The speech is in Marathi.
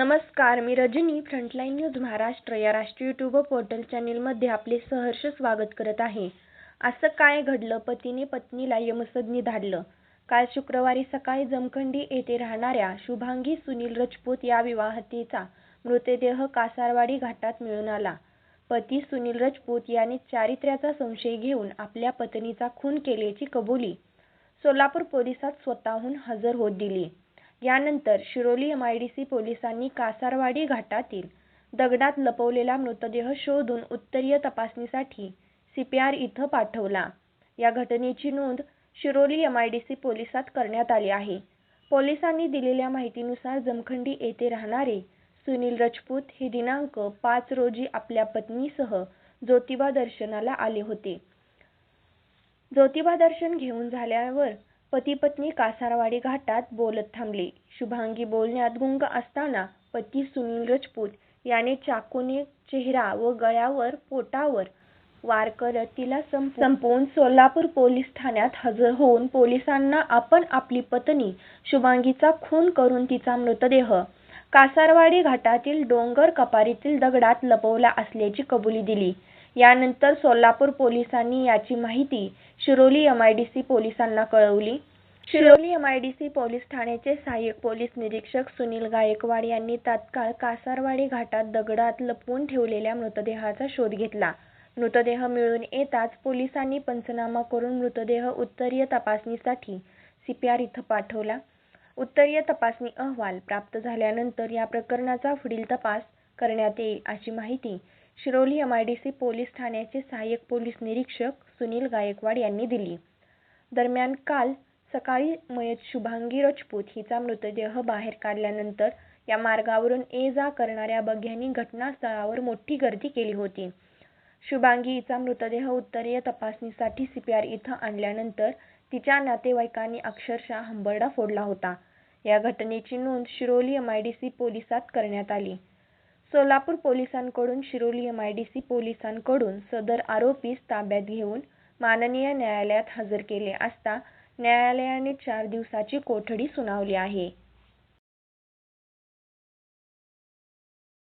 नमस्कार मी रजनी फ्रंटलाईन न्यूज महाराष्ट्र या राष्ट्रीय यूट्यूब पोर्टल चॅनेलमध्ये आपले सहर्ष स्वागत करत आहे. असं काय घडलं? पतीने पत्नीला यमसदनी धाडलं काल शुक्रवारी सकाळी जमखंडी येथे राहणाऱ्या शुभांगी सुनील राजपूत या विवाहतेचा मृतदेह कासारवाडी घाटात मिळून आला. पती सुनील राजपूत यांनी चारित्र्याचा संशय घेऊन आपल्या पत्नीचा खून केल्याची कबुली सोलापूर पोलिसात स्वतःहून हजर होत दिली. यानंतर शिरोली एमआयडीसी पोलिसांनी कासारवाडी घाटातील दगडात लपवलेला मृतदेह शोधून उत्तरीय तपासणीसाठी सीपीआर इथं पाठवला. या घटनेची नोंद शिरोली एमआयडीसी पोलिसात करण्यात आली आहे. पोलिसांनी दिलेल्या माहितीनुसार जमखंडी येथे राहणारे सुनील राजपूत हे दिनांक पाच रोजी आपल्या पत्नीसह ज्योतिबा दर्शनाला आले होते. ज्योतिबा दर्शन घेऊन झाल्यावर पती पत्नी कासारवाडी घाटात बोलत थांबले. शुभांगी बोलण्यात गुंग असताना पती सुनील राजपूत याने चाकूने चेहरा व गळ्यावर पोटावर वार करत तिला संपवून सोलापूर पोलीस ठाण्यात हजर होऊन पोलिसांना आपण आपली पत्नी शुभांगीचा खून करून तिचा मृतदेह कासारवाडी घाटातील डोंगर कपारीतील दगडात लपवला असल्याची कबुली दिली. यानंतर सोलापूर पोलिसांनी याची माहिती शिरोली एमआयडीसी पोलिसांना कळवली. शिरोली एमआयडीसी पोलीस ठाण्याचे सहाय्यक पोलीस निरीक्षक सुनील गायकवाड यांनी तात्काळ कासारवाडी घाटात दगडात लपवून ठेवलेल्या मृतदेहाचा शोध घेतला. मृतदेह मिळून येताच पोलिसांनी पंचनामा करून मृतदेह उत्तरीय तपासणीसाठी सीपीआर इथं पाठवला. उत्तरीय तपासणी अहवाल प्राप्त झाल्यानंतर या प्रकरणाचा पुढील तपास करण्यात येईल अशी माहिती शिरोली एमआयडीसी पोलीस ठाण्याचे सहाय्यक पोलीस निरीक्षक सुनील गायकवाड यांनी दिली. दरम्यान काल सकाळी मयत शुभांगी राजपूत हिचा मृतदेह बाहेर काढल्यानंतर या मार्गावरून ये जा करणाऱ्या बघ्यांनी घटनास्थळावर मोठी गर्दी केली होती. शुभांगी हिचा मृतदेह उत्तरीय तपासणीसाठी सीपीआर इथं आणल्यानंतर तिच्या नातेवाईकांनी अक्षरशः हंबरडा फोडला होता. या घटनेची नोंद शिरोली एमआयडीसी पोलिसात करण्यात आली. सोलापूर पोलिसांकडून शिरोली एमआयडीसी पोलिसांकडून सदर आरोपीस ताब्यात घेऊन माननीय न्यायालयात हजर केले असता न्यायालयाने चार दिवसाची कोठडी सुनावली आहे.